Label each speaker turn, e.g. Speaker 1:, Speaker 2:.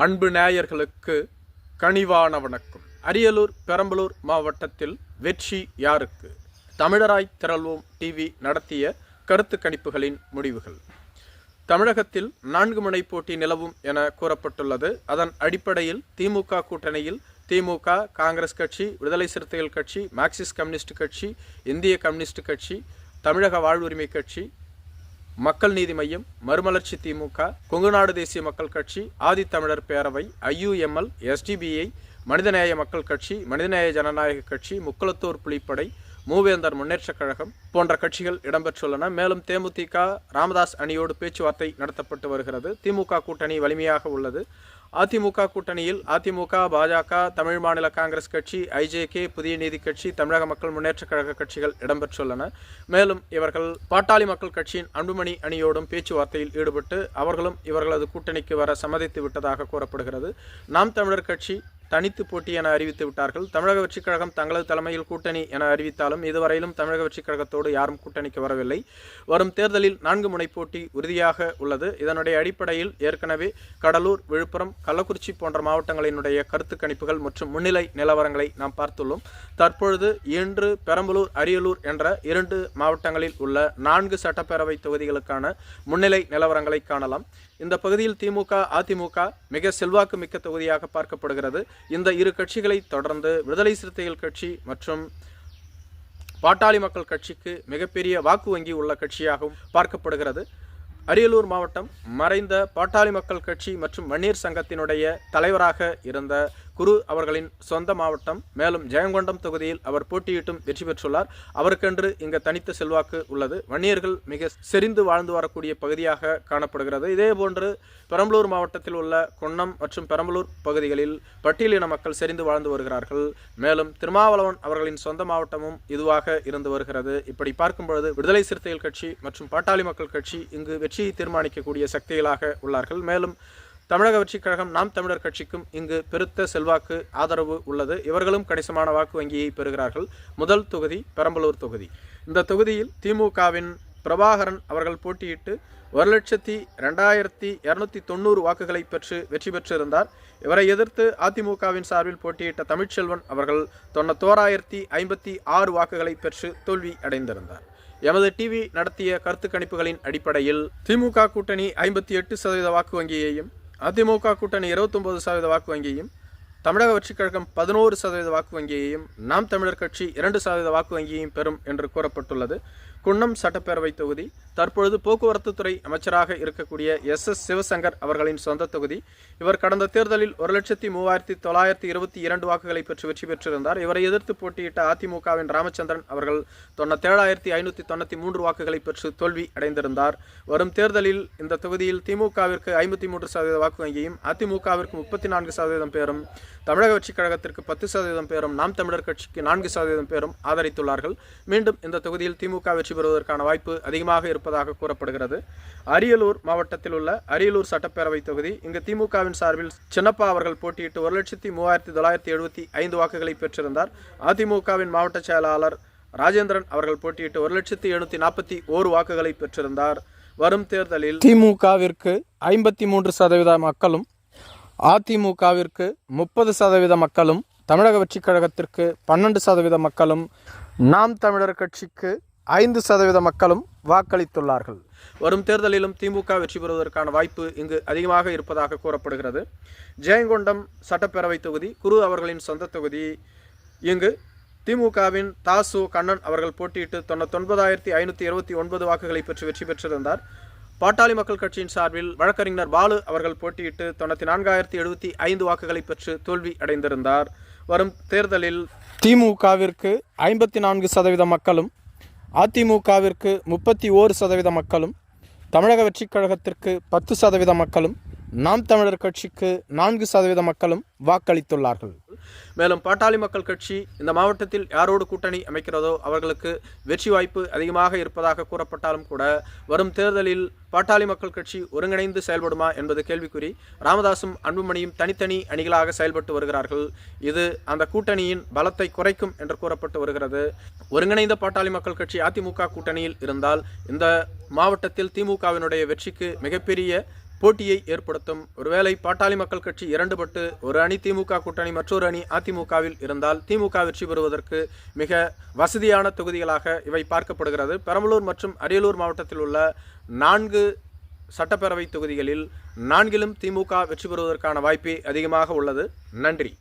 Speaker 1: அன்பு நேயர்களுக்கு கனிவான வணக்கம். அரியலூர் பெரம்பலூர் மாவட்டத்தில் வெற்றி யாருக்கு? தமிழராய் திரள்வோம் டிவி நடத்திய கருத்து கணிப்புகளின் முடிவுகள். தமிழகத்தில் நான்கு முனை போட்டி நிலவும் என கூறப்பட்டுள்ளது. அதன் அடிப்படையில் திமுக கூட்டணியில் திமுக காங்கிரஸ் கட்சி விடுதலை சிறுத்தைகள் கட்சி மார்க்சிஸ்ட் கம்யூனிஸ்ட் கட்சி இந்திய கம்யூனிஸ்ட் கட்சி தமிழக வாழ்வுரிமை கட்சி மக்கள் நீதி மையம் மறுமலர்ச்சி திமுக கொங்குநாடு தேசிய மக்கள் கட்சி ஆதித்தமிழர் பேரவை ஐயுஎம்எல் எஸ்டிபிஐ மனிதநேய மக்கள் கட்சி மனிதநேய ஜனநாயக கட்சி முக்குளத்தூர் புலிப்படை மூவேந்தர் முன்னேற்றக் கழகம் போன்ற கட்சிகள் இடம்பெற்றுள்ளன. மேலும் தேமுதிக ராமதாஸ் அணியோடு பேச்சுவார்த்தை நடத்தப்பட்டு வருகிறது. திமுக கூட்டணி வலிமையாக உள்ளது. அதிமுக கூட்டணியில் அதிமுக பாஜக தமிழ் மாநில காங்கிரஸ் கட்சி ஐஜேகே புதிய நீதி கட்சி தமிழக மக்கள் முன்னேற்ற கழக கட்சிகள் இடம்பெற்றுள்ளன. மேலும் இவர்கள் பாட்டாளி மக்கள் கட்சியின் அன்புமணி அணியோடும் பேச்சுவார்த்தையில் ஈடுபட்டு அவர்களும் இவர்களது கூட்டணிக்கு வர சம்மதித்து விட்டதாக கூறப்படுகிறது. நாம் தமிழர் கட்சி தனித்து போட்டி என அறிவித்து விட்டார்கள். தமிழக வெற்றிக் கழகம் தங்களது தலைமையில் கூட்டணி என அறிவித்தாலும் இதுவரையிலும் தமிழக வெற்றிக் கழகத்தோடு யாரும் கூட்டணிக்கு வரவில்லை. வரும் தேர்தலில் நான்கு முனை போட்டி உறுதியாக உள்ளது. இதனுடைய அடிப்படையில் ஏற்கனவே கடலூர் விழுப்புரம் கள்ளக்குறிச்சி போன்ற மாவட்டங்களினுடைய கருத்து கணிப்புகள் மற்றும் முன்னிலை நிலவரங்களை நாம் பார்த்துள்ளோம். தற்பொழுது இன்று பெரம்பலூர் அரியலூர் என்ற இரண்டு மாவட்டங்களில் உள்ள நான்கு சட்டப்பேரவை தொகுதிகளுக்கான முன்னிலை நிலவரங்களை காணலாம். இந்த பகுதியில் திமுக அதிமுக மிக செல்வாக்கு மிக்க தொகுதியாக பார்க்கப்படுகிறது. இந்த இரு கட்சிகளை தொடர்ந்து விடுதலை சிறுத்தைகள் கட்சி மற்றும் பாட்டாளி மக்கள் கட்சிக்கு மிகப்பெரிய வாக்கு வங்கி உள்ள கட்சியாகவும் பார்க்கப்படுகிறது. அரியலூர் மாவட்டம் மறைந்த பாட்டாளி மக்கள் கட்சி மற்றும் வன்னியர் சங்கத்தினுடைய தலைவராக இருந்த குரு அவர்களின் சொந்த மாவட்டம் மேலும் ஜெயங்கொண்டம் தொகுதியில் அவர் போட்டியிட்டும் வெற்றி பெற்றுள்ளார். அவருக்கென்று இங்கு தனித்த செல்வாக்கு உள்ளது. வன்னியர்கள் மிக செறிந்து வாழ்ந்து வரக்கூடிய பகுதியாக காணப்படுகிறது. இதேபோன்று பெரம்பலூர் மாவட்டத்தில் உள்ள கொன்னம் மற்றும் பெரம்பலூர் பகுதிகளில் பட்டியலின மக்கள் செறிந்து வாழ்ந்து வருகிறார்கள். மேலும் திருமாவளவன் அவர்களின் சொந்த மாவட்டமும் இதுவாக இருந்து வருகிறது. இப்படி பார்க்கும் பொழுது விடுதலை சிறுத்தைகள் கட்சி மற்றும் பாட்டாளி மக்கள் கட்சி இங்கு வெற்றியை தீர்மானிக்கக்கூடிய சக்திகளாக உள்ளார்கள். மேலும் தமிழக வெற்றிக் கழகம் நாம் தமிழர் கட்சிக்கும் இங்கு பெருத்த செல்வாக்கு ஆதரவு உள்ளது. இவர்களும் கணிசமான வாக்கு வங்கியை பெறுகிறார்கள். முதல் தொகுதி பெரம்பலூர் தொகுதி. இந்த தொகுதியில் திமுகவின் பிரபாகரன் அவர்கள் போட்டியிட்டு ஒரு லட்சத்தி ரெண்டாயிரத்தி இரநூத்தி தொண்ணூறு வாக்குகளை பெற்று வெற்றி பெற்றிருந்தார். இவரை எதிர்த்து அதிமுகவின் சார்பில் போட்டியிட்ட தமிழ்ச்செல்வன் அவர்கள் தொண்ணூத்தோராயிரத்தி ஐம்பத்தி ஆறு வாக்குகளை பெற்று தோல்வி அடைந்திருந்தார். எமது டிவி நடத்திய கருத்து கணிப்புகளின் அடிப்படையில் திமுக கூட்டணி ஐம்பத்தி எட்டு சதவீத வாக்கு வங்கியையும் அதிமுக கூட்டணி இருபத்தொன்பது சதவீத வாக்கு வங்கியையும் தமிழக வெற்றிக் கழகம் பதினோரு சதவீத வாக்கு வங்கியையும் நாம் தமிழர் கட்சி இரண்டு சதவீத வாக்கு வங்கியையும் பெறும் என்று கூறப்பட்டுள்ளது. குன்னம் சட்டப்பேரவை தொகுதி தற்பொழுது போக்குவரத்து துறை அமைச்சராக இருக்கக்கூடிய எஸ். எஸ். சிவசங்கர் அவர்களின் சொந்த தொகுதி. இவர் கடந்த தேர்தலில் ஒரு லட்சத்தி மூவாயிரத்தி தொள்ளாயிரத்தி இருபத்தி இரண்டு வாக்குகளை பெற்று வெற்றி பெற்றிருந்தார். இவரை எதிர்த்து போட்டியிட்ட அதிமுகவின் ராமச்சந்திரன் அவர்கள் தொண்ணூத்தேழாயிரத்தி ஐநூற்றி தொண்ணூற்றி மூன்று வாக்குகளை பெற்று தோல்வி அடைந்திருந்தார். வரும் தேர்தலில் இந்த தொகுதியில் திமுகவிற்கு ஐம்பத்தி மூன்று சதவீத வாக்கு வங்கியும் அதிமுகவிற்கு முப்பத்தி நான்கு சதவீதம் பேரும் தமிழக வெற்றிக் கழகத்திற்கு பத்து சதவீதம் பேரும் நாம் தமிழர் கட்சிக்கு நான்கு சதவீதம் பேரும் ஆதரித்துள்ளார்கள். மீண்டும் இந்த தொகுதியில் திமுக வெற்றி பெறுவதற்கான வாய்ப்பு அதிகமாக இருப்பதாக கூறப்படுகிறது. அரியலூர் மாவட்டத்தில் உள்ள அரியலூர் சட்டப்பேரவை தொகுதி இங்கு திமுகவின் சார்பில் சின்னப்பா அவர்கள் போட்டியிட்டு ஒரு லட்சத்தி மூவாயிரத்தி தொள்ளாயிரத்தி எழுபத்தி ஐந்து வாக்குகளை பெற்றிருந்தார். அதிமுகவின் மாவட்ட செயலாளர் ராஜேந்திரன் அவர்கள் போட்டியிட்டு ஒரு லட்சத்தி எழுநூத்தி நாற்பத்தி ஓரு வாக்குகளை பெற்றிருந்தார். வரும் தேர்தலில் திமுகவிற்கு ஐம்பத்தி மூன்று சதவீத மக்களும் அதிமுகவிற்கு முப்பது சதவீத மக்களும் தமிழக வெற்றிக் கழகத்திற்கு பன்னெண்டு சதவீத மக்களும் நாம் தமிழர் கட்சிக்கு ஐந்து சதவீத மக்களும் வாக்களித்துள்ளார்கள். வரும் தேர்தலிலும் திமுக வெற்றி பெறுவதற்கான வாய்ப்பு இங்கு அதிகமாக இருப்பதாக கூறப்படுகிறது. ஜெயங்கொண்டம் சட்டப்பேரவை தொகுதி குரு அவர்களின் சொந்த தொகுதி. இங்கு திமுகவின் தாசு கண்ணன் அவர்கள் போட்டியிட்டு தொண்ணூத்தொன்பதாயிரத்தி ஐநூற்றி இருபத்தி ஒன்பது வாக்குகளை பெற்று வெற்றி பெற்றிருந்தார். பாட்டாளி மக்கள் கட்சியின் சார்பில் வழக்கறிஞர் பாலு அவர்கள் போட்டியிட்டு தொண்ணூற்றி நான்காயிரத்தி எழுபத்தி ஐந்து வாக்குகளை பெற்று தோல்வி அடைந்திருந்தார். வரும் தேர்தலில் திமுகவிற்கு ஐம்பத்தி நான்கு சதவீத மக்களும் அதிமுகவிற்கு முப்பத்தி ஓரு சதவீத மக்களும் தமிழக வெற்றிக் கழகத்திற்கு பத்து சதவீத மக்களும் நாம் தமிழர் கட்சிக்கு நான்கு சதவீத மக்களும் வாக்களித்துள்ளார்கள். மேலும் பாட்டாளி மக்கள் கட்சி இந்த மாவட்டத்தில் யாரோடு கூட்டணி அமைக்கிறதோ அவர்களுக்கு வெற்றி வாய்ப்பு அதிகமாக இருப்பதாக கூறப்பட்டாலும் கூட வரும் தேர்தலில் பாட்டாளி மக்கள் கட்சி ஒருங்கிணைந்து செயல்படுமா என்பது கேள்விக்குறி ராமதாசும் அன்புமணியும் தனித்தனி அணிகளாக செயல்பட்டு வருகிறார்கள். இது அந்த கூட்டணியின் பலத்தை குறைக்கும் என்று கூறப்பட்டு வருகிறது. ஒருங்கிணைந்த பாட்டாளி மக்கள் கட்சி அதிமுக கூட்டணியில் இருந்தால் இந்த மாவட்டத்தில் திமுகவினுடைய வெற்றிக்கு மிகப்பெரிய போட்டியை ஏற்படுத்தும். ஒருவேளை பாட்டாளி மக்கள் கட்சி இரண்டுபட்டு ஒரு அணி திமுக கூட்டணி மற்றொரு அணி அதிமுகவில் இருந்தால் திமுக வெற்றி பெறுவதற்கு மிக வசதியான தொகுதிகளாக இவை பார்க்கப்படுகிறது. பெரம்பலூர் மற்றும் அரியலூர் மாவட்டத்தில் உள்ள நான்கு சட்டப்பேரவை தொகுதிகளில் நான்கிலும் திமுக வெற்றி பெறுவதற்கான வாய்ப்பே அதிகமாக உள்ளது. நன்றி.